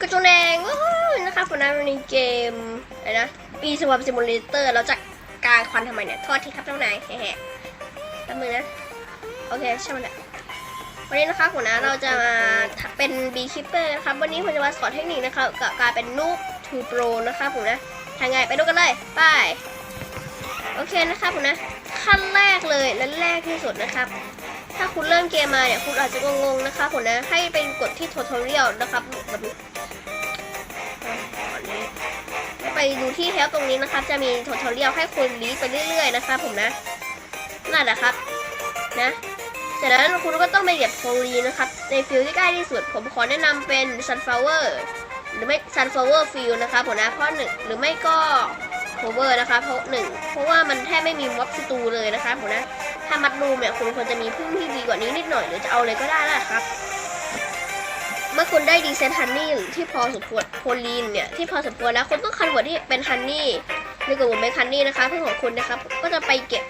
กระจุนแดงโอ้ยนะคะผมนะในเกมอะไรนะ ปีสวอปซิมูเลเตอร์เราจะกางควันทำไมเนี่ย โทษทีครับเจ้านายแฮ่ๆแป๊บนึงนะ โอเคใช่ไหมนแหละวันนี้นะคะผมนะเราจะมาเป็นบีคิปเปอร์นะครับ วันนี้ผมจะมาสอนเทคนิคนะคะกับการเป็นนูบทูโปรนะคะผมนะทางไงไปดูกันเลยไปโอเคนะคะผมนะขั้นแรกเลยและแรกที่สุดนะครับ ถ้าคุณเริ่มเกมมาเนี่ยคุณอาจจะงงๆนะคะผมนะให้เป็นกดที่ tutorial นะครับแบบนี้ไปดูที่แฮปตรงนี้นะครับ จะมี tutorial ให้คุณรีดไปเรื่อย ๆ นะคะผมนะนั่นแหละครับนะจากนั้นคุณก็ต้องไปเหยียบโพลีนะครับ ในฟิลที่ใกล้ที่สุด ผมขอแนะนำเป็น sunflower หรือไม่ sunflower field นะคะผมนะเพราะหนึ่งหรือไม่ก็ cover นะคะเพราะหนึ่งเพราะว่ามันแทบไม่มีม็อบสตูเลยนะคะผมนะ ถ้ามัดรูมเนี่ยคุณควรจะมีพึ่งที่ดีกว่านี้นิดหน่อยหรือจะเอาเลยก็ได้นะครับ เมื่อคุณได้ดีเซนฮันนี่ที่พอสมควรโพลีนเนี่ยที่พอสมควรแล้วคุณต้องคันเวิร์ดที่เป็นฮันนี่ในกลุ่มเป็นฮันนี่นะคะเพื่อนของคุณนะครับ ก็จะไปเก็บ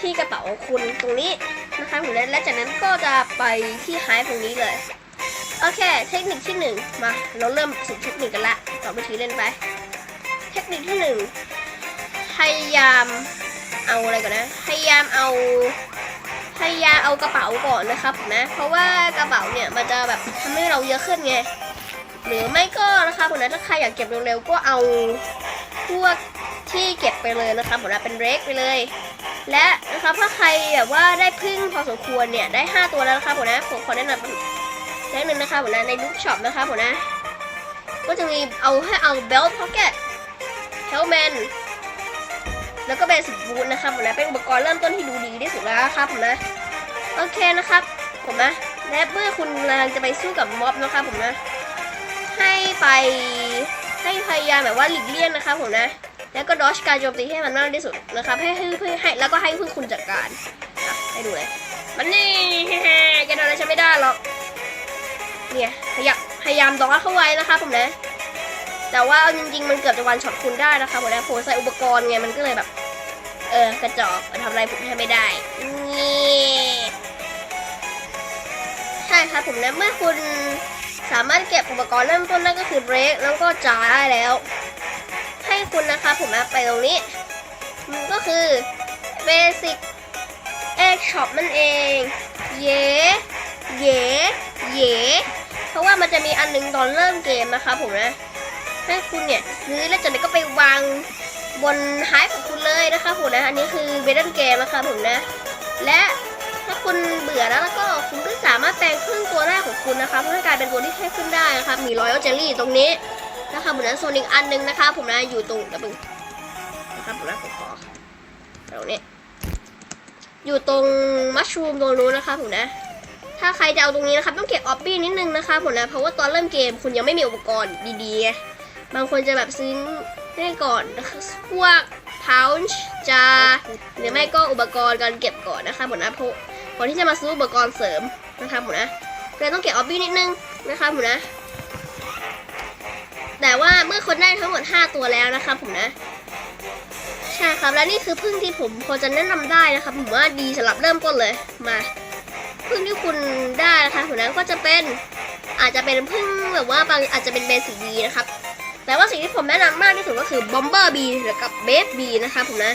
ที่กระเป๋าของคุณตรงนี้นะคะผมและจากนั้นก็จะไปที่ไฮตรงนี้เลยโอเค เทคนิคที่หนึ่งมา เราเริ่มสู่เทคนิคกันละต่อไปทีเล่นไป เทคนิคที่หนึ่งพยายาม เอาอะไรก่อนนะ พยายามเอาพยายามเอากระเป๋าก่อนนะครับนะ เพราะว่ากระเป๋าเนี่ยมันจะแบบทำให้เราเยอะขึ้นไง หรือไม่ก็นะคะผมนะถ้าใครอยากเก็บเร็วๆก็เอาพวกที่เก็บไปเลยนะคะผมนะเป็นเรกไปเลย และนะครับถ้าใครแบบว่าได้พึ่งพอสมควรเนี่ยได้ 5 ตัวแล้วนะคะผมนะผมขอแนะนำแนะนำนะคะผมนะในลูกช็อปนะคะผมนะ ก็จะมีเอาให้เอาเบลต์พ็อกเก็ตเฮลแมน แล้วก็เบสิกบูทนะครับผมนะเป็นอุปกรณ์เริ่มต้นที่ดูดีที่สุดแล้วครับผมนะโอเคนะครับ ผมนะและเมื่อคุณกำลังจะไปสู้กับม็อบนะครับผมนะ ให้ไปให้พยายามแบบว่าหลีกเลี่ยงนะครับผมนะ แล้วก็ดอชการโจมตีให้มันมากที่สุดนะครับ ให้ให้ให้ให้แล้วก็ให้เพื่อคุณจัดการนะให้ดูเลยมันนี่แกโดนอะไรฉันไม่ได้หรอกเนี่ยพยายามพยายามดอชเข้าไว้นะครับผมนะแต่ว่าเอาจริงๆ มันเกือบจะวันช็อตคุณได้นะคะผมนะผมใส่อุปกรณ์ไง มันก็เลยแบบ เออกระจอกทำอะไรผมแทบไม่ได้นี่ใช่ครับผมนะเมื่อคุณสามารถเก็บอุปกรณ์เริ่มต้นนั่นก็คือเบรกแล้วก็จ่าได้แล้ว ให้คุณนะคะผมนะไปตรงนี้มันก็คือ Basic Egg Shop นั่นเอง เย่เย่เย่เพราะว่ามันจะมีอันหนึงตอนเริ่มเกมนะคะผมนะให้คุณเนี่ยซื้อแล้วจากนั้นก็ไปวางบนไฮของคุณ เลยนะคะผมนะอันนี้คือเบดเดิลเกมนะคะผมนะ และถ้าคุณเบื่อแล้วแล้วก็คุณก็สามารถแปลงครึ่งตัวแรกของคุณนะคะเพื่อให้กลายเป็นตัวที่เท่ขึ้นได้นะคะมีรอยเจลลี่ตรงนี้นะคะผมนะส่วนอีกอันหนึงนะคะผมนะอยู่ตรงกระบึงนะคะผมนะผมขอตรงนี้อยู่ตรงมัชรูมตรงนู้นนะคะผมนะ ถ้าใครจะเอาตรงนี้นะครับต้องเก็บออฟบี้นิดนึงนะคะผมนะเพราะว่าตอนเริ่มเกมคุณยังไม่มีอุปกรณ์ดีๆ บางคนจะแบบซื้อได้ก่อนนะคะพวก pouch จาหรือไม่ก็อุปกรณ์การเก็บก่อนนะคะผมนะเพราะก่อนที่จะมาซื้ออุปกรณ์เสริมนะคะผมนะเลยต้องเก็บออบบี้นิดนึงนะคะผมนะ แต่ว่าเมื่อคนได้ทั้งหมด 5 ตัวแล้วนะคะผมนะใช่ครับและนี่คือพึ่งที่ผมพอจะแนะนำได้นะคะผมว่าดีสำหรับเริ่มต้นเลยมาพึ่งที่คุณได้นะคะผมนะก็จะเป็นอาจจะเป็นพึ่งแบบว่าบางอาจจะเป็นเบสิกบีนะครับ แต่ว่าสิ่งที่ผมแนะนำมากที่สุดก็คือบอมเบอร์บีหรือกับเบสบีนะคะผมนะ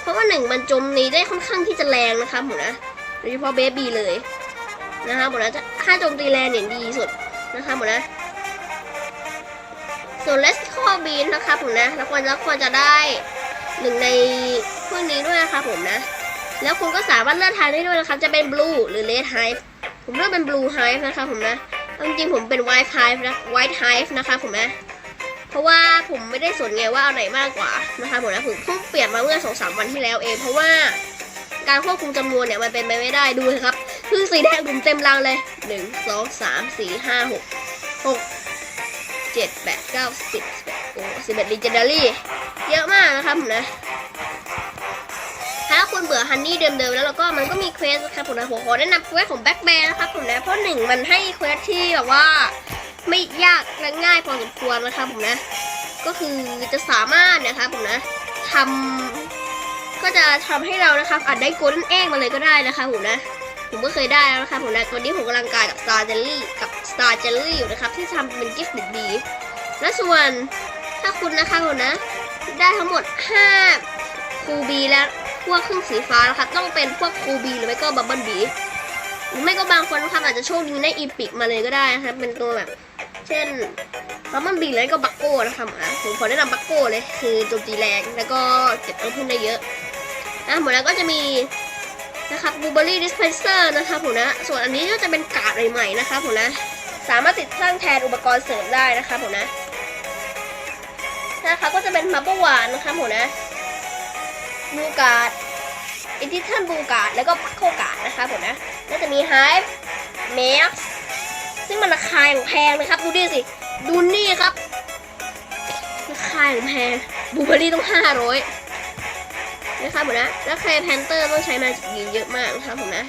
เพราะว่าหนึ่งมันจมตีได้ค่อนข้างที่จะแรงนะคะผมนะโดยเฉพาะเบสบีเลยนะคะผมนะจะค่าโจมตีแรงเนี่ยดีสุดนะคะผมนะส่วนเลสคอบีนนะคะผมนะแล้วควรจะควรจะได้หนึ่งในพวกนี้ด้วยนะคะผมนะ แล้วคุณก็สามารถเลือกทางได้ด้วยนะครับจะเป็นบลูหรือเลดไฮฟ์ผมเลือกเป็นบลูไฮฟ์นะคะผมนะจริงๆผมเป็น White Hive นะ White Hive นะคะผมนะ เพราะว่าผมไม่ได้สนไงว่าเอาไหนมากกว่านะคะผมนะผมเพิ่งเปลี่ยนมาเมื่อสองสามวันที่แล้วเอง เพราะว่าการควบคุมจำนวนเนี่ยมันเป็นไปไม่ได้ดูสิครับคือสีแดงผมเต็มรังเลยหนึ่งสองสามสี่ห้าหกหกเจ็ดแปดเก้าสิบโอ้สิบเอ็ดลีเจนดารี่เยอะมากนะครับผมนะถ้าคุณเบื่อฮันนี่เดิมๆแล้วแล้วก็มันก็มีเควสนะครับผมนะผมขอแนะนำเควสของแบ็คแบร์นะครับผมนะเพราะหนึ่งมันให้เควสที่แบบว่า ไม่ยากและง่ายพอสมควรนะครับผมนะ ก็คือจะสามารถนะครับผมนะทำก็จะทำให้เรานะครับอาจได้โกลเด้นเอ็กมาเลยก็ได้นะคะผมนะผมก็เคยได้แล้วนะคะผมนะตอนนี้ผมกำลังกายกับ Star Jelly กับ Star Jelly อยู่นะครับ ที่ทำเป็นกิฟต์ดีๆและส่วนถ้าคุณนะคะคุณนะ ได้ทั้งหมด5ครูบีและพวกเครื่องสีฟ้านะครับต้องเป็นพวกครูบีหรือไม่ก็บับเบิลบีหรือไม่ก็บางคนนะครับอาจจะโชคดีได้อีพิกมาเลยก็ได้นะครับเป็นตัวแบบ เช่นบับเบิลบีแล้วก็บักโก้นะครับอะผมขอแนะนำบักโก้เลยคือโจมตีแรงแล้วก็เก็บต้นทุนได้เยอะนะหมดแล้วก็จะมีนะครับบูเบอรี่ดิสเพนเซอร์นะครับผมนะส่วนอันนี้ก็จะเป็นกาดใหม่ๆนะครับผมนะสามารถติดตั้งแทนอุปกรณ์เสริมได้นะครับผมนะนะคะก็จะเป็นมับเบิลวานนะครับผมนะบูการ์ดอินทิทันบูการ์ดแล้วก็พักโคการ์ดนะครับผมนะแล้วจะมีไฮฟ์แม็ก ซึ่งมันราคาอย่างแพงนะครับ ดูดิสิ ดูนี่ครับ ราคาอย่างแพงบูเบอรี่ต้องห้าร้อยนะครับผมนะ แล้วใครแพนเตอร์ต้องใช้มาจิกเยอะมากนะครับผมนะ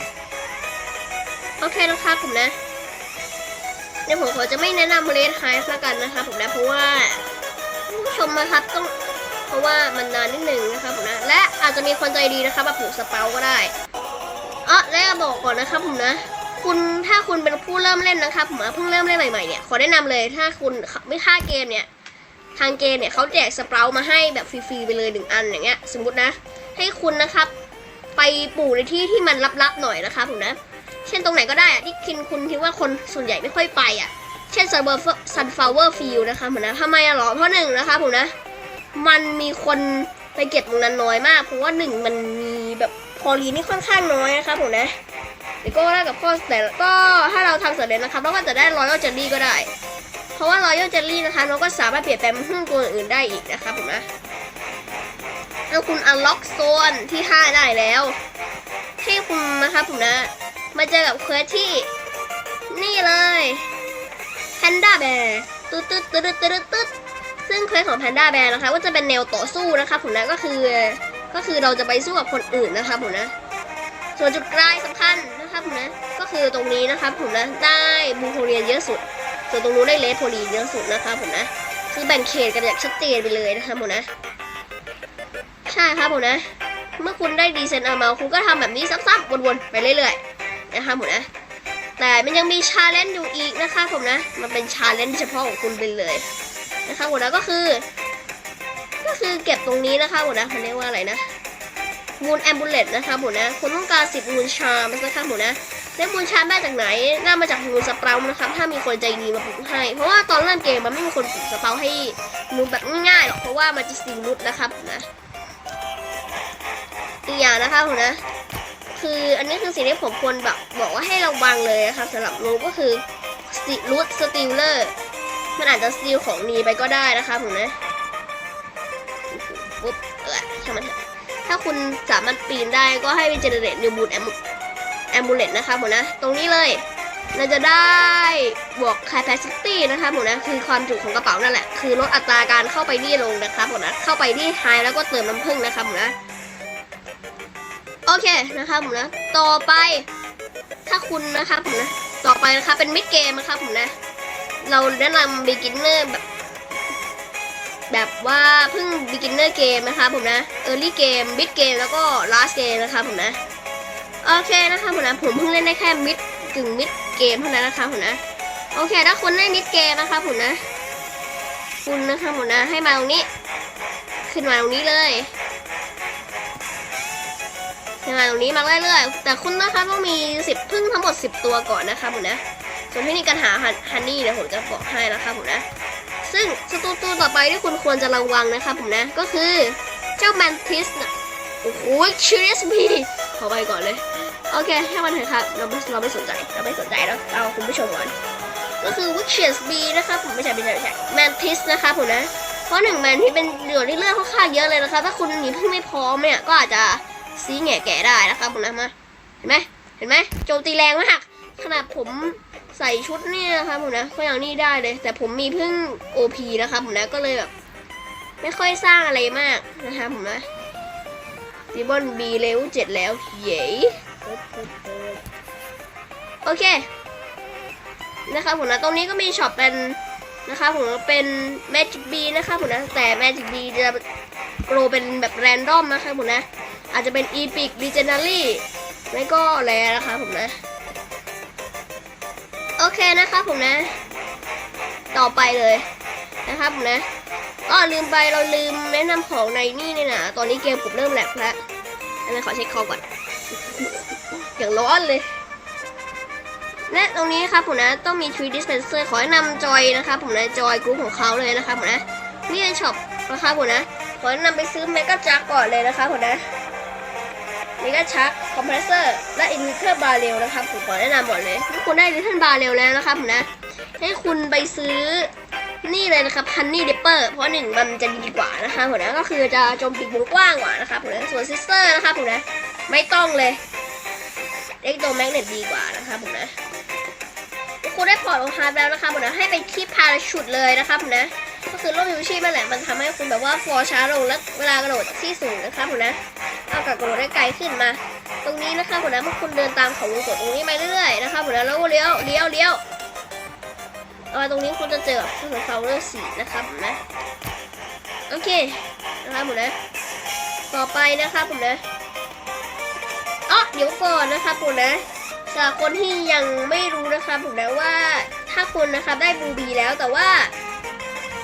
โอเคนะครับผมนะเดี๋ยวผมขอจะไม่แนะนำเลดไฮฟ์ละกันนะครับผมนะเพราะว่าผู้ชมนะครับต้องเพราะว่ามันนานนิดหนึ่งนะครับผมนะและอาจจะมีคนใจดีนะครับมาปลูกสเปาก็ได้อ๋อและบอกก่อนนะครับผมนะ คุณถ้าคุณเป็นผู้เริ่มเล่นนะครับผมนเพิ่งเริ่มเล่นใหม่ๆเนี่ยขอแนะนำเลยถ้าคุณไม่ค่าเกมเนี่ยทางเกมเนี่ยเขาแจกสเปรามาให้แบบฟรีๆไปเลยหนึ่งอันอย่างเงี้ยสมมตินะ ให้คุณนะครับไปปลูกในที่ที่มันลับๆหน่อยนะคะผมนะ เช่นตรงไหนก็ได้อะที่คินคุณคิดว่าคนส่วนใหญ่ไม่ค่อยไปอะเช่น sunflower field นะคะผมนะทำไมอะหรอเพราะหนึ่งนะคะผมนะ มันมีคนไปเก็บตรงนั้นน้อยมากเพราะว่าหนึ่งมันมีแบบพอลีนี่ค่อนข้างน้อยนะคะผมนะ เดี๋ยวก็ได้กับข้อแต่ก็ถ้าเราทำสำเร็จนะครับเราก็จะได้รอยัลเจลลี่ก็ได้ เพราะว่ารอยัลเจลลี่นะคะเราก็สามารถเปลี่ยนแปลงเป็นหุ้นตัวอื่นได้อีกนะคะผมนะแล้วคุณอันล็อกโซนที่ 5 ได้แล้วให้คุณนะคะผมนะ มาเจอกับเควสที่ นี่เลยแพนด้าแบร์ตึ๊ดตึ๊ดตึ๊ดตึ๊ดตึ๊ดตึ๊ดซึ่งเควสของแพนด้าแบร์นะคะก็จะเป็นแนวต่อสู้นะคะผมนะก็คือก็คือเราจะไปสู้กับคนอื่นนะคะผมนะ ส่วนจุดกลายสำคัญ นะคะผมนะ ก็คือตรงนี้นะคะผมนะ ได้บูโคเรียนเยอะสุด ส่วนตรงนู้นได้เลสโพลีนเยอะสุดนะคะผมนะ คือแบ่งเขตกันอย่างชัดเจนไปเลยนะคะผมนะ ใช่ครับผมนะ เมื่อคุณได้ดีเซนอามาคุณก็ทำแบบนี้ซ้ำๆวนๆไปเรื่อยๆนะคะผมนะ แต่มันยังมีชาเลนจ์อยู่อีกนะคะผมนะ มันเป็นชาเลนจ์เฉพาะของคุณไปเลยนะคะผมนะก็คือ ก็คือเก็บตรงนี้นะคะผมนะมันเรียกว่าอะไรนะ มูลแอมบูเลตนะคะผมนะคุณต้องการสิบมูลชาร์มนะคะผมนะแล้วมูลชาร์มได้จากไหนน่ามาจากมูลสเปรานะครับถ้ามีคนใจดีมาปลูกให้ เพราะว่าตอนเริ่มเกมมันไม่มีคนปลูกสเปราให้มูลแบบง่ายๆหรอกเพราะว่ามันจะสิงรุดนะครับนะอีกอย่างนะคะผมนะ คืออันนี้คือสิ่งที่ผมควรแบบบอกว่าให้ระวังเลยนะครับสำหรับรูก็คือสติรูทสติลเลอร์มันอาจจะสติลของนีไปก็ได้นะคะผมนะปุ๊บเออช่างมันเถอะ ถ้าคุณสามารถปีนได้ก็ให้ไปเจเนเรตนิวบูทแอมแอมบูเลตนะคะผมนะ ตรงนี้เลย เราจะได้บวก capacity นะคะผมนะ คือความจุของกระเป๋านั่นแหละ คือลดอัตราการเข้าไปนี่ลงนะครับผมนะ เข้าไปที่ไฮแล้วก็เติมน้ำผึ้งนะคะผมนะ โอเคนะคะผมนะ ต่อไป ถ้าคุณนะคะผมนะ ต่อไปนะคะเป็นมิดเกมนะคะผมนะ เราแนะนำ beginner แบบ แบบว่าเพิ่ง beginner เกมนะคะผมนะ early เกม mid เกมแล้วก็ last เกมนะคะผมนะ โอเคนะคะผมนะ ผมเพิ่งเล่นได้แค่ mid กึ่ง mid เกมเท่านั้นนะคะผมนะ โอเค ถ้าคุณได้ mid เกมนะคะผมนะ คุณนะคะผมนะให้มาตรงนี้ ขึ้นมาตรงนี้เลยยังไงตรงนี้มาเรื่อยๆแต่คุณนะคะต้องมีสิบพึ่งทั้งหมด 10 ตัวก่อนนะคะผมนะ ส่วนเทคนิคการหาฮันนี่เนี่ยวผมจะบอกให้นะคะผมนะ ซึ่งสตูตัวต่อไปที่คุณควรจะระวังนะคะผมนะ ก็คือเจ้าแมนทิสนะโอ้โหชิริสบีขอไปก่อนเลย โอเคแค่มันเถอะครับ เราไม่เราไม่สนใจ เราไม่สนใจแล้วเอาคุณผู้ชมก่อน ก็คือวิกเชียสบีนะคะผมไม่ใช่ไม่ใช่ไม่ใช่แมนทิสนะคะผมนะ เพราะหนึ่งแมนทิสเป็นเหลือที่เลือดค่อนข้างเยอะเลยนะคะถ้าคุณหนีเพึ่งไม่พร้อมเนี่ยก็อาจจะซีแง่แก่ได้นะครับผมนะมา เห็นไหมเห็นไหมโจมตีแรงมากขนาดผม ใส่ชุดนี่นะครับผมนะก็อย่างนี้ได้เลย แต่ผมมีพึ่ง OP นะครับผมนะก็เลยแบบไม่ค่อยสร้างอะไรมากนะครับผมนะดิบอนบีเลเวลเจ็ดแล้วเย้โอเคนะครับผมนะตรงนี้ก็มีช็อปเป็นนะครับผมเป็น Magic B นะครับผมนะแต่ Magic B จะโปรเป็นแบบแรนดอมนะครับผมนะ อาจจะเป็น Epic Legendary ไม่ก็แล้วนะคะผมนะ โอเคนะครับผมนะ ต่อไปเลยนะครับผมนะก็ลืมไปเราลืมแนะนำของในนี่เนี่ยนะตอนนี้เกมผมเริ่มแหลกแล้วอันนี้ขอเช็คคอก่อน อย่างร้อนเลยและตรงนี้ครับผมนะต้องมี Tree Dispenser ขอแนะนำจอยนะครับผมนะจอยกรุ๊ปของเขาเลยนะครับผมนะนี่เป็นช็อปนะครับผมนะขอแนะนำไปซื้อเมก a จักก่อนเลยนะครับผมนะเมก a ชัก เพรสเซอร์ และอินเทอร์บาเรลนะครับผมขอแนะนำหมดเลยถ้าคุณได้ลิทเทิลบาเรลแล้วนะครับผมนะ ให้คุณไปซื้อนี่เลยนะครับฮันนี่เดปเปอร์เพราะหนึ่งมันจะดีกว่านะคะผมนะก็คือจะโจมตีวงกว้างกว่านะครับผมนะส่วนซิสเตอร์นะครับผมนะไม่ต้องเลยเล็กโดแมกเนตดีกว่านะครับผมนะคุณได้พอร์ตขอฮาร์แล้วนะคะผมนะให้ไปที่พาราชุดเลยนะครับผมนะก็คือร่มยูชีพนั่นแหละมันทำให้คุณแบบว่าฟอร์ช้าลงและเวลากระโดดที่สูงนะครับผมนะเอากับกระโดดได้ไกลขึ้นมา ตรงนี้นะคะผมนะเมื่อคุณเดินตามเขาวงกดตรงนี้ไปเรื่อยๆนะคะผมนะแล้วก็เลี้ยวเลี้ยวเลี้ยวเอาไว้ตรงนี้คุณจะเจอกับเครื่องฟลาวเวอร์สีนะครับนะโอเคนะครับผมนะต่อไปนะครับผมนะอ๋อเดี๋ยวก่อนนะครับผมนะสำหรับคนที่ยังไม่รู้นะครับผมนะว่าถ้าคุณนะครับได้บูบีแล้วแต่ว่า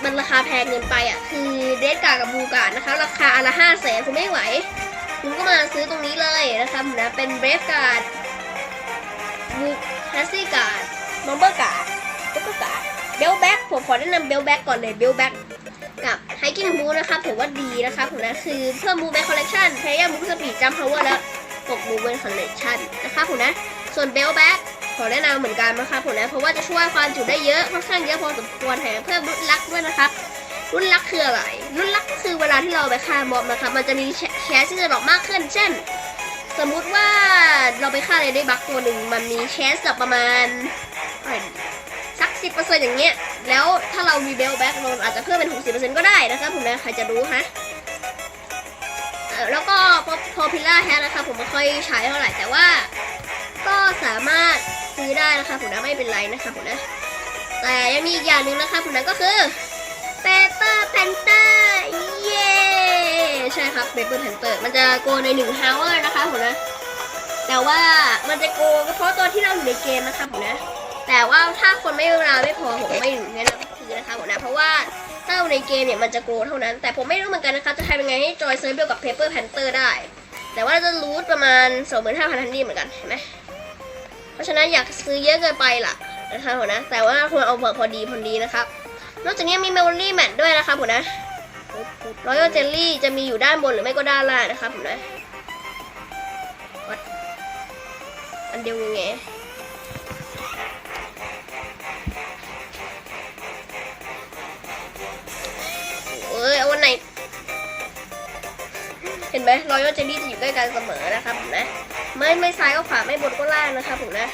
มันราคาแพงเกินไปอะคือเดสการ์กับบูการ์นะคะ ราคาอันละห้าแสนคุณไม่ไหว คุณก็มาซื้อตรงนี้เลยนะครับผมนะเป็นเบรฟการ์ดบูแฮสซี่การ์ดมอมเบอร์การ์ดแล้วก็กาเบลแบ็กผมขอแนะนำเบลแบ็กก่อนเลยเบลแบ็กกับไฮกิ้งบูนะครับถือว่าดีนะครับผมนะคือเพิ่มบูแบ็กคอลเลคชันเพย์มูฟสปีดจัมพาวเวอร์แล้วตกบูเวนคอลเลคชันนะครับผมนะส่วนเบลแบ็กขอแนะนำเหมือนกันนะครับผมนะเพราะว่าจะช่วยความจุได้เยอะค่อนข้างเยอะพอสมควรแถมเพิ่มรุ่นลักด้วยนะครับ รุ่นลักคืออะไร รุ่นลักก็คือเวลาที่เราไปฆ่าม็อบนะครับ มันจะมีแคสที่จะดรอปมากขึ้น เช่น สมมุติว่าเราไปฆ่าอะไรได้บักตัวหนึ่งมันมีแคสดรอปประมาณสักสิบเปอร์เซ็นต์อย่างเงี้ย แล้วถ้าเรามีเบลแบ็กเราอาจจะเพิ่มเป็นหกสิบเปอร์เซ็นต์ก็ได้นะครับผมนะใครจะรู้ฮะเออแล้วก็พอพอพิล่าแฮนะครับผมไม่ค่อยใช้เท่าไหร่แต่ว่าก็สามารถซื้อได้นะคะผมนะไม่เป็นไรนะคะผมนะแต่ยังมีอีกอย่างหนึ่งนะคะผมนะก็คือ เปเปอร์แพนเตอร์เย้ใช่ครับเปเปอร์แพนเตอร์มันจะโกในหนึ่งฮาวเวอร์นะคะผมนะแต่ว่ามันจะโกก็เพราะตัวที่เราอยู่ในเกมนะคะผมนะแต่ว่าถ้าคนไม่เวลาไม่พอผมไม่แนะนำซื้อนะคะผมนะเพราะว่าถ้าในเกมเนี่ยมันจะโกรเท่านั้น แต่ผมไม่รู้เหมือนกันนะคะจะทำยังไงให้จอยเซิร์ฟเดียวกับ Paper Panther ได้ แต่ว่าจะรูทประมาณ25,000ทันดีเหมือนกันเห็นไหมเพราะฉะนั้นอยากซื้อเยอะเกินไปล่ะนะคะผมนะแต่ว่าควรเอาพอดีพอดีนะครับ นอกจากนี้มี Memory Mat ด้วยนะคะผมนะ Royal Jelly จะมีอยู่ด้านบนหรือไม่ก็ด้านล่างนะคะผมนะอันเดียวยังไงเอ้ยเอาวันไหน เห็นไหมรอยเจลลี่จะอยู่ใกล้กันเสมอนะครับผมนะไม่ไม่ซ้ายก็ขวาไม่บนก็ล่างนะครับผมนะ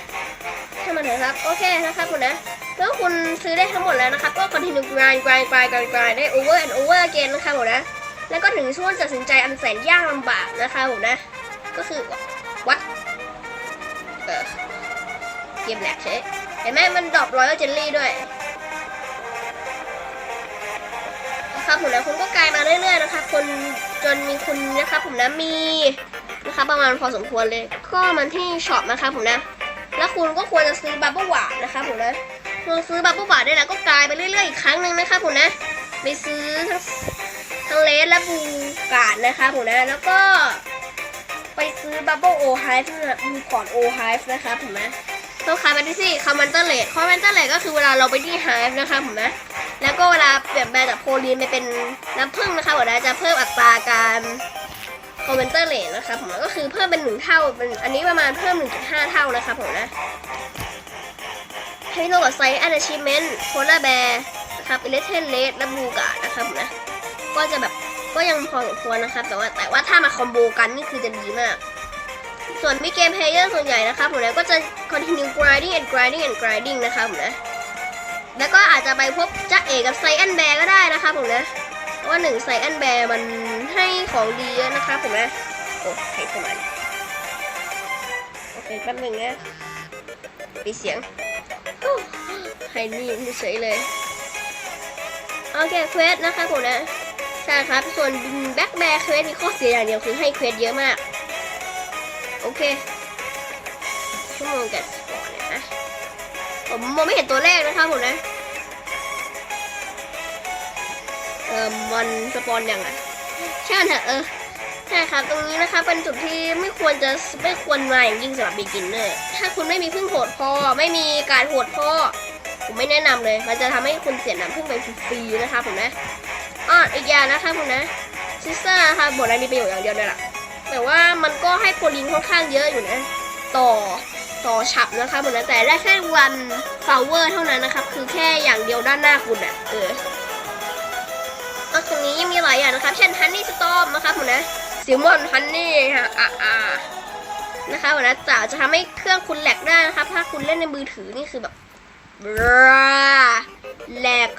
ให้มันเถอะครับ โอเคนะครับผมนะ แล้วคุณซื้อได้ทั้งหมดแล้วนะครับก็ continue grind grind grind grind grind ได้ over and over again นะครับผมนะ แล้วก็ถึงช่วงตัดสินใจอันแสนยากลำบากนะครับผมนะ ก็คือวัดเกมแหลกใช่เห็นไหมมันดรอปรอยเจลลี่ด้วยนะครับผมนะคุณก็กลายมาเรื่อยๆนะคะคนจนมีคุณนะคะผมนะมีนะคะประมาณพอสมควรเลย ก็มันที่ช็อปนะคะผมนะ แล้วคุณก็ควรจะซื้อบับเบิ้ลหวานนะคะผมนะ ซื้อบับเบิ้ลหวาได้แล้วก็กลายไปเรื่อยๆอีกครั้งหนึ่งนะคะผมนะไปซื้อทั้งทั้งเลสและบูการ์ดนะคะผมนะแล้วก็ ไปซื้อบับเบิ้ลโอไฮฟ์บูคอร์โอไฮฟ์นะคะผมนะต้องคาร์บันที่สี่คอมเมนเตอร์เลทคอมเมนเตอร์เลทก็คือเวลาเราไปที่ไฮฟ์นะคะผมนะแล้วก็เวลาเปลี่ยนแปลงจากโพลีนไปเป็นน้ำผึ้งนะคะผมนะจะเพิ่มอัตราการคอมเมนเตอร์เลทนะคะผมนะก็คือเพิ่มเป็นหนึ่งเท่าเป็นอันนี้ประมาณเพิ่ม 1.5 เท่านะคะผมนะ ให้โลกับไซส์อันชิเมนต์โพลาร์แบร์นะครับเลเทนเลสและบูการ์ดนะคะผมนะก็จะแบบก็ยังพอสมควรนะครับ แต่ว่าแต่ว่าถ้ามาคอมโบกันนี่คือจะดีมาก ส่วนมิเกมเพลเยอร์ส่วนใหญ่นะคะผมนะก็จะ continue grinding and grinding and grinding นะคะผมนะแล้วก็อาจจะไปพบจ้าเอกกับไซแอนแบร์ก็ได้นะคะผมนะเพราะว่าหนึ่งไซแอนแบร์มันให้ของดีเยอะนะคะผมนะโอ้ใครเข้ามานโอเคแป๊บหนึ่งนะปิดเสียง ให้นี่เฉยเลยโอเคเควสนะคะผมนะ ใช่ครับ ส่วนแบ็คแบร์เควสมีข้อเสียอย่างเดียวคือให้เควสเยอะมาก โอเค ชั่วโมงแกะสปอร์ตนะผมมองไม่เห็นตัวเลขนะครับผมนะ เออมันสปอนยังไงใช่างเถอะเออใช่ครับ ตรงนี้นะคะเป็นจุดที่ไม่ควรจะไม่ควรมาอย่างยิ่งสำหรับ beginner ถ้าคุณไม่มีพึ่งโหดพอ ไม่มีการโหดพอ ผมไม่แนะนำเลย มันจะทำให้คุณเสียน้ำพึ่งไปฟรีๆนะคะผมนะอ้ออีกอย่างนะคะผมนะซิสเตอร์นะคะบทนั้นมีประโยชน์อย่างเดียวเลยล่ะแต่ว่ามันก็ให้โปรลินค่อนข้างเยอะอยู่นะ ต่อต่อฉับนะคะผมนะแต่ได้แค่วันฟลาวเวอร์เท่านั้นนะครับ คือแค่อย่างเดียวด้านหน้าคุณอะเออแล้วตรงนี้ยังมีหลายอย่างนะครับ เช่นฮันนี่สตอมนะครับผมนะซิมอนฮันนี่ฮะอ่าอ่า นะคะผมนะจะจะทำให้เครื่องคุณแหลกได้นะครับถ้าคุณเล่นในมือถือนี่คือแบบแหลก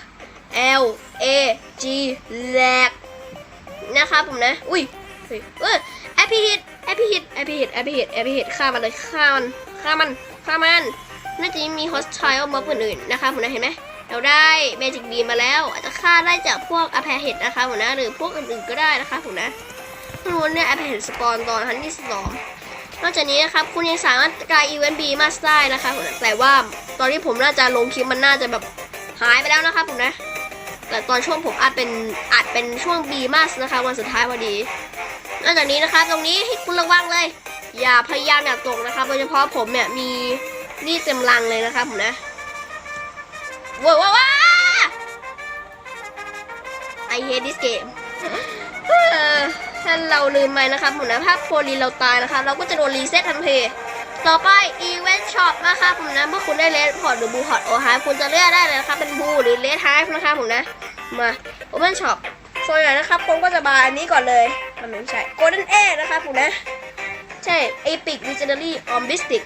L A G แหลกนะครับผมนะ อุ้ยเฮ้ยเออแอปพิฮิตแอปพิฮิตแอปพิฮิตแอปพิฮิตแอปพิฮิตฆ่ามันเลยฆ่ามันฆ่ามันฆ่ามันน่าจะมีฮอสไทล์ม็อบอื่นๆนะคะผมนะเห็นไหมเราได้เมจิกบีมาแล้ว อาจจะฆ่าได้จากพวกอ p พ r เฮดนะคะผมนะหรือพวกอื่นๆก็ได้นะคะผมนะไม่รู้เนี่ยอ p พ r เฮดสปอนตอนฮันนี่สอม นอกจากนี้นะครับคุณยังสามารถกลายอีเวนต์บีมาสได้นะคะแต่ว่าตอนที่ผมน่าจะลงคลิปมันน่าจะแบบหายไปแล้วนะคะผมนะ แต่ตอนช่วงผมอาจเป็นอาจเป็นช่วงบีมาสนะคะวันสุดท้ายพอดีนอกจากนี้นะคะตรงนี้ให้คุณระวังเลย อย่าพยายามอย่าตกนะครับโดยเฉพาะผมเนี่ยมีนี่เต็มลังเลยนะครับผมนะว้าวว้าวว้า I hate this game เออ ถ้าเราลืมไปนะครับผมนะถ้าโพลีเราตายนะครับเราก็จะโดนรีเซ็ตทันทีต่อไป Event Shop นะคะผมนะเมื่อคุณได้เลสพอร์ตหรือบูพอร์ตโอฮาคุณจะเลือกได้เลยนะครับเป็นบูหรือเลสไฮฟ์นะคะผมนะมา Open Shop ส่วนใหญ่นะครับผมก็จะมาอันนี้ก่อนเลยมันไม่ใช่ Golden A นะคะผมนะ ใช่ Epic Legendary on Mystic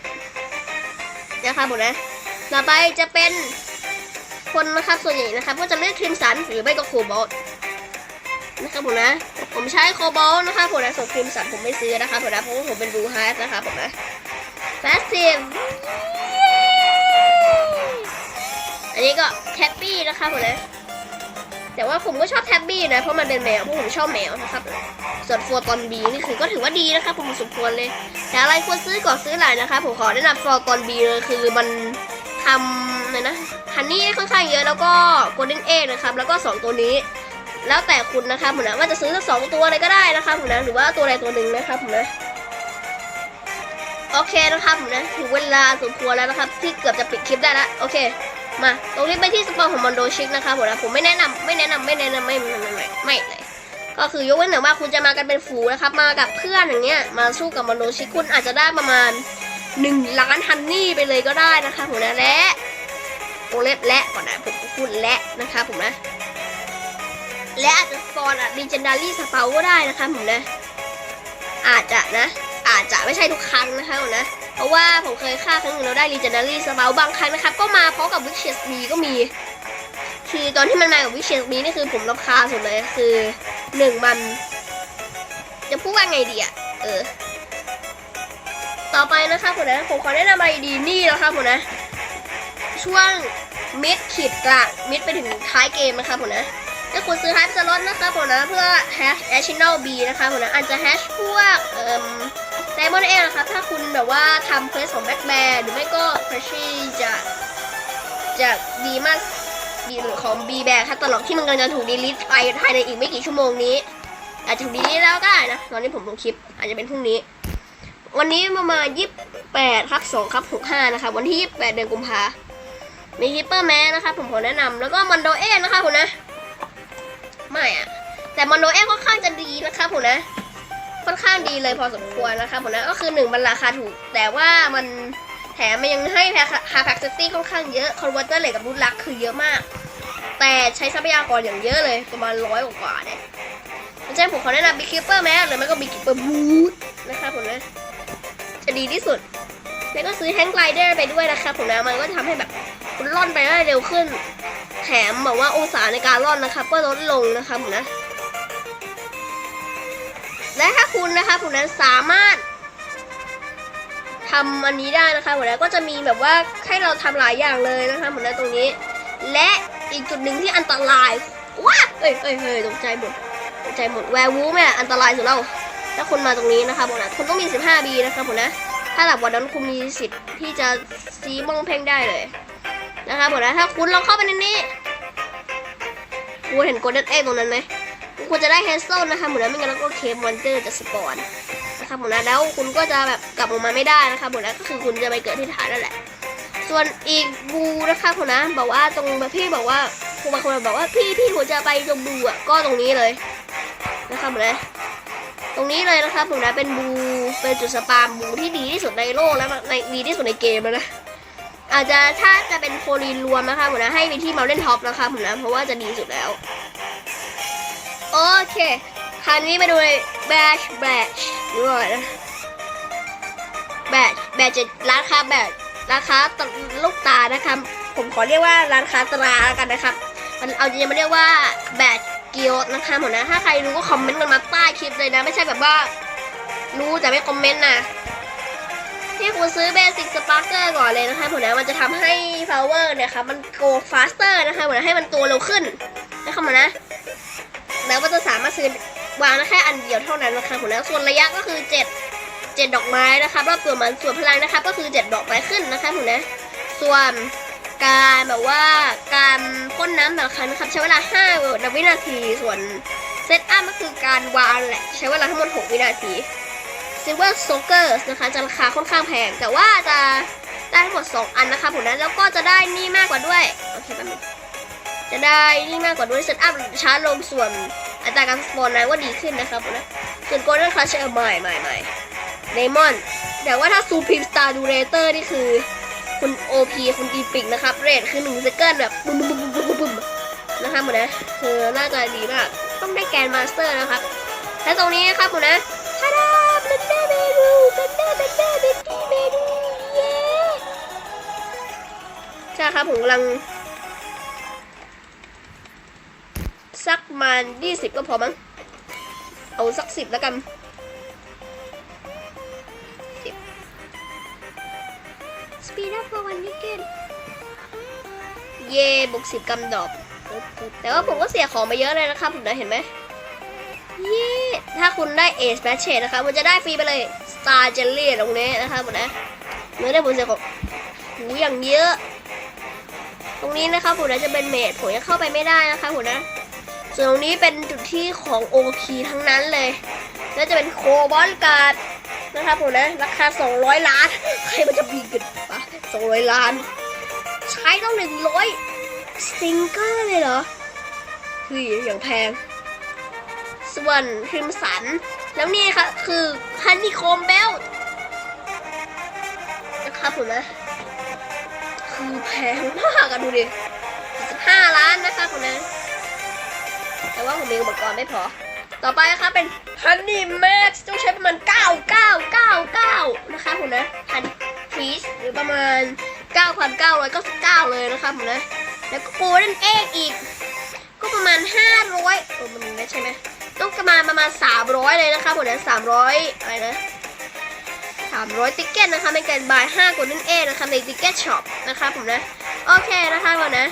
นะคะผมนะ ต่อไปจะเป็นคนนะครับส่วนใหญ่นะครับก็จะเลือกครีมสันหรือไม่ก็โคบอล นะครับผมนะ ผมใช้โคบอลนะคะผมนะส่วนครีมสันผมไม่ซื้อนะคะผมนะเพราะว่าผมเป็นบูฮาร์ดนะคะผมนะ f a s t i v อันนี้ก็แทปปี้นะคะผมนะแต่ว่าผมก็ชอบแท็บบี้นะเพราะมันเป็นแมวเพราะผมชอบแมวนะครับ ส่วนฟัวตอนบีนี่คือก็ถือว่าดีนะครับผมสมควรเลยแต่อะไรควรซื้อก่อนซื้อหลายนะคะผมขอแนะนำฟัวตอนบีเลยคือมันทำเลยนะฮันนี่ค่อนข้างเยอะแล้วก็โกลเด้นเอนะครับแล้วก็สองตัวนี้ แล้วแต่คุณนะครับผมนะว่าจะซื้อสักสองตัวเลยก็ได้นะครับผมนะหรือว่าตัวใดตัวหนึ่งนะครับผมนะโอเคนะครับผมนะถึงเวลาสมควรแล้วนะครับ ที่เกือบจะปิดคลิปได้แล้วโอเค มาตรงนี้ไปที่สปอนของมอนโดชิกนะคะผมนะผมไม่แนะนำไม่แนะนำไม่แนะนำไม่ไม่ไม่ไม่ไม่เลยก็คือยกเว้นแต่ว่าคุณจะมากันเป็นฝูงนะครับ มากับเพื่อนอย่างเงี้ยมาสู้กับมอนโดชิกคุณอาจจะได้ประมาณ1ล้านฮันนี่ไปเลยก็ได้นะคะผมนะและโอเล็บและก่อนนะผมพูดและนะคะผมนะ และอาจจะสปอนอะดิจินดารี่สเปาก็ได้นะคะผมนะ อาจจะนะ อาจจะไม่ใช่ทุกครั้งนะคะผมนะ เพราะว่าผมเคยฆ่าครั้งหนึ่งเราได้ Legendary s p e l บางครั้งนะครับ ก็มาพร้อมกับ w i c h e s B ก็มี คือตอนที่มันมากับ w i c h e s B นี่คือผมรับคาสุดเลยคือหนึ่งมัน จะพูดว่าไงดีอะเออ ต่อไปนะคะผมนะผมขอแนะนำไรดีนี่นะคะผมนะ ช่วงมิดขีดกลางมิดไปถึงท้ายเกมนะคะผมนะ ถ้าคุณซื้อไฮป์สล็อตนะคะผมนะเพื่อ hash additional B นะคะผมนะอาจจะ hash พวกเอ่อไดมอนด์เองนะครับถ้าคุณแบบว่าทำเควสของแบ็กแบร์หรือไม่ก็เฟรชชี่จะจะดีมากดีของบีแบร์ครับตลอดที่มันกำลังจะถูกดีลิทไปภายในอีกไม่กี่ชั่วโมงนี้ อาจจะถูกดีลิทแล้วก็ได้นะตอนนี้ผมลงคลิปอาจจะเป็นพรุ่งนี้ วันนี้ประมาณยี่สิบแปดครับสองครับหกห้านะครับวันที่ยี่สิบแปดเดือนกุมภามีฮิปเปอร์แมนนะครับผมขอแนะนำแล้วก็มอนโดเอนะคะคุณนะ ไม่อะแต่มอนโดเอค่อนข้างจะดีนะครับผมนะ ค่อนข้างดีเลยพอสมควรนะคะผมนะ ก็คือหนึ่งมันราคาถูก แต่ว่ามันแถมมันยังให้ฮาร์แพ็กซิตี้ค่อนข้างเยอะ คอนเวอร์เตอร์เหล็กกับรูดลักคือเยอะมาก แต่ใช้ทรัพยากรอย่างเยอะเลยประมาณร้อยกว่าเนี่ยเพราะฉะนั้นผมขอแนะนำบิ๊กคิปเปอร์แมหรือไม่ก็บิ๊กคิปเปอร์บูทนะคะผมนะจะดีที่สุด แล้วก็ซื้อแฮงไกลเดอร์ไปด้วยนะคะผมนะมันก็จะทำให้แบบ คุณล่อนไปได้เร็วขึ้น แถมแบบว่าองศาในการล่อนนะครับ ก็ลดลงนะคะผมนะ และถ้าคุณนะคะคุณนั้นสามารถทำอันนี้ได้นะคะผมนั้นก็จะมีแบบว่าให้เราทำหลายอย่างเลยนะคะผมนั้นตรงนี้ และอีกจุดหนึ่งที่อันตรายว้าเฮ้ยเฮ้ยเฮ้ยตกใจหมดตกใจหมดแวร์วูฟเนี่ยอันตรายสุดแล้วถ้าคุณมาตรงนี้นะคะผมนะคุณต้องมี 15 บีนะคะผมนะถ้าหลับวันนั้นคุณมีสิทธิ์ที่จะซีมองเพ่งได้เลย นะครับผมนะถ้าคุณลองเข้าไปในนี้คุณเห็นโกลเด้นเอ็กตรงนั้นไหมคุณจะได้เฮสโซนนะคะเหมือนนั้นไม่งั้นแล้วก็เคมมอนเตอร์จะสปอนนะครับผมนะแล้วคุณก็จะแบบกลับออกมาไม่ได้นะคะผมนะก็คือคุณจะไปเกิดที่ฐานนั่นแหละ ส่วนอีกบูนะคะผมนะบอกว่าตรงพี่บอกว่าครูบางคนบอกว่าพี่พี่หนูจะไปตรงบูอะก็ตรงนี้เลยนะครับผมนะตรงนี้เลยนะครับผมนะเป็นบูเป็นจุดสปามบูที่ดีที่สุดในโลกแล้วในดีที่สุดในเกมแล้วนะ อาจจะถ้าจะเป็นโฟลีนรวมนะคะผมนะให้มีที่มาเล่นท็อปนะคะผมนะเพราะว่าจะดีสุดแล้ว โอเคคราวนี้มาดูเลยแบชแบชด้วยนะแบชแบชจะร้านค้าแบชร้านค้าตลูกตานะคะผมขอเรียกว่าร้านค้าตราแล้วกันนะครับมันเอาจริงๆมาเรียกว่าแบชเกียวนะคะผมนะถ้าใครรู้ก็คอมเมนต์กันมาใต้คลิปเลยนะ ไม่ใช่แบบว่า รู้แต่ไม่คอมเมนต์นะ ที่คุณซื้อเบสิกสปาร์เกอร์ก่อนเลยนะคะผมนะมันจะทำให้ power เนี่ยครับมัน go faster นะคะผมนะให้มันตัวเร็วขึ้นนะคะผมนะแล้วก็จะสามารถซื้อวางได้แค่อันเดียวเท่านั้นนะคะผมนะส่วนระยะก็คือ 7 7 ดอกไม้นะคะรอบตัวมันส่วนพลังนะคะก็คือ 7 ดอกไม้ขึ้นนะคะผมนะส่วนการแบบว่าการพ่นน้ำแต่ละครั้งนะครับใช้เวลา5วินาทีส่วนเซตอัพก็คือการวางแหละใช้เวลาทั้งหมด 6 วินาที Silver Soakers นะคะ จะราคาค่อนข้างแพง แต่ว่าจะได้ทั้งหมด 2 อันนะคะผมนะแล้วก็จะได้นี่มากกว่าด้วย โอเคแป๊บนึงจะได้นี่มากกว่าด้วยเซตอัพช้าลงส่วนอัตราการสปอนนั้นว่าดีขึ้นนะคะผมนะ ส่วน Golden Crush เออใหม่ใหม่ใหม่เ a มอน แต่ว่าถ้า Supreme Star Durator นี่คือคุณ OP คุณอีพิกนะครับเรทคือ1เซคันด์แบบบึ้มบึ้มบึ้มบึ้มบึ้มบึ้มนะคะหมดนะคือน่าจะดีมาก ต้องได้แกนมาสเตอร์นะครับและตรงนี้นะครับผมนะ ชาดาเบนเดอร์เมนูเบนเดอร์เบนเดอร์เบนดี้เมนูเย้ใช่ครับผมกำลังสักประมาณยี่สิบก็พอมั้ง เอาสักสิบแล้วกันสิบ Speed up for one weekend เย่บวกสิบกำดอบแต่ว่าผมก็เสียของไปเยอะเลยนะครับผมนะเห็นไหมเย้ ถ้าคุณได้เอสแบชเชดนะคะมันจะได้ฟรีไปเลย Star Jelly ตรงนี้นะคะผมนะเมื่อได้ผลเสียของหูอย่างเยอะ ตรงนี้นะคะผมนะจะเป็นเมดผมยังเข้าไปไม่ได้นะคะผมนะส่วนตรงนี้เป็นจุดที่ของโอคีทั้งนั้นเลยแล้วจะเป็นโคบอลการ์ดนะครับผมนะราคา 200 ล้าน ใครมันจะบีกันปะ200 ล้าน ใช้ต้อง 100สติงเกอร์เลยเหรอเฮ้ยอย่างแพง ส่วนคริมสัน แล้วนี่ค่ะคือฮันนี่โคมเบลนะครับผมนะ คือแพงมากอะดูดิ15ล้านนะคะผมนะแต่ว่าผมมีอุปกรณ์ไม่พอ ต่อไปนะคะเป็น Honey Max ต้องใช้ประมาณ 9999 นะคะผมนะพันฟรีสหรือประมาณ 9,999 เลยนะคะผมนะ แล้วก็โกลเด้นเอกอีก ก็ประมาณ 500เออมันไม่ใช่ไหม ต้องประมาณประมาณ300เลยนะคะผมนะ300อะไรนะ300ติ๊กเก็ตนะคะในการบาย5 Golden A นะคะในติ๊กเก็ตช็อปนะคะผมนะโอเคนะคะผมนะ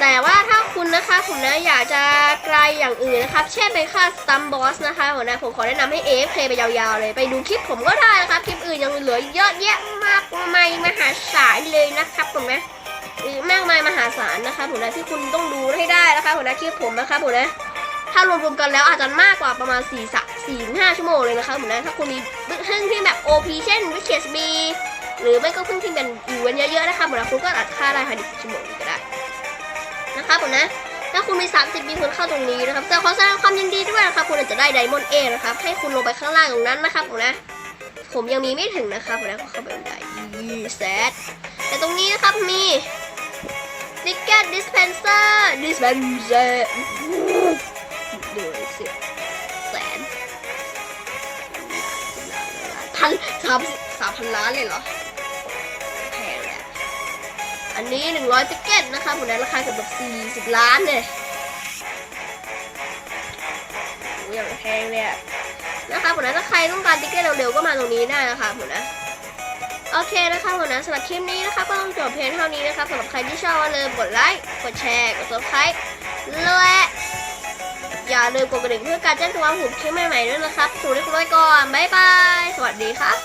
แต่ว่าถ้าคุณนะคะผมนะอยากจะไกลอย่างอื่นนะครับเช่นไปค่าสตัมบอสนะคะผมนะผมขอแนะนำให้ AFK ไปยาวๆเลย ไปดูคลิปผมก็ได้นะครับคลิปอื่นยังเหลือเยอะแยะมากมายมหาศาลเลยนะครับผมนะมากมายมหาศาลนะคะผมนะที่คุณต้องดูให้ได้นะคะผมนะคลิปผมนะคะผมนะ ถ้ารวมๆกันแล้วอาจจะมากกว่าประมาณ4สัก4 5ชั่วโมงเลยนะคะผมนะถ้าคุณมีเครื่งที่แบบ OP เช่น w i c h e s B หรือไม่ก็เครื่งที่เป็นอีเวนต์เยอะๆนะคะผมนะคุณก็อัดค่าได้ภายในชั่วโมงก็ได้นะครับผมนะถ้าคุณมี 30ปีคุณเข้าตรงนี้นะครับจะขอแสดงความยินดีด้วยนะครับคุณอาจจะได้ไดมอนด์เอนะครับให้คุณลงไปข้างล่างตรงนั้นนะครับผมนะผมยังมีไม่ถึงนะครับผมนะก็เข้าไปได้ยีแซดแต่ตรงนี้นะครับมีดิเกตดิสเพนเซอร์ดิสเพนเซอร์ สิแสนพันสามสามพันล้านเลยเหรอแพงเละอันนี้100ติ๊กเก็ตนะคะผมได้ราคาเกือบแบบ40ล้านเลยโอ้ยอย่างแพงเลยนะคะผมนะถ้าใครต้องการติ๊กเก็ตเร็วๆก็มาตรงนี้ได้นะคะผมนะโอเคนะคะผมนะสำหรับคลิปนี้นะคะก็ต้องจบเพียงเท่านี้นะคะสำหรับใครที่ชอบก็ลืมกดไลค์กดแชร์กด subscribe และ อย่าลืมกดกระดิ่งเพื่อการแจ้งเตือนผมคลิปใหม่ๆด้วยนะครับสู่เล็กน้อยก่อน บ๊ายบาย สวัสดีครับ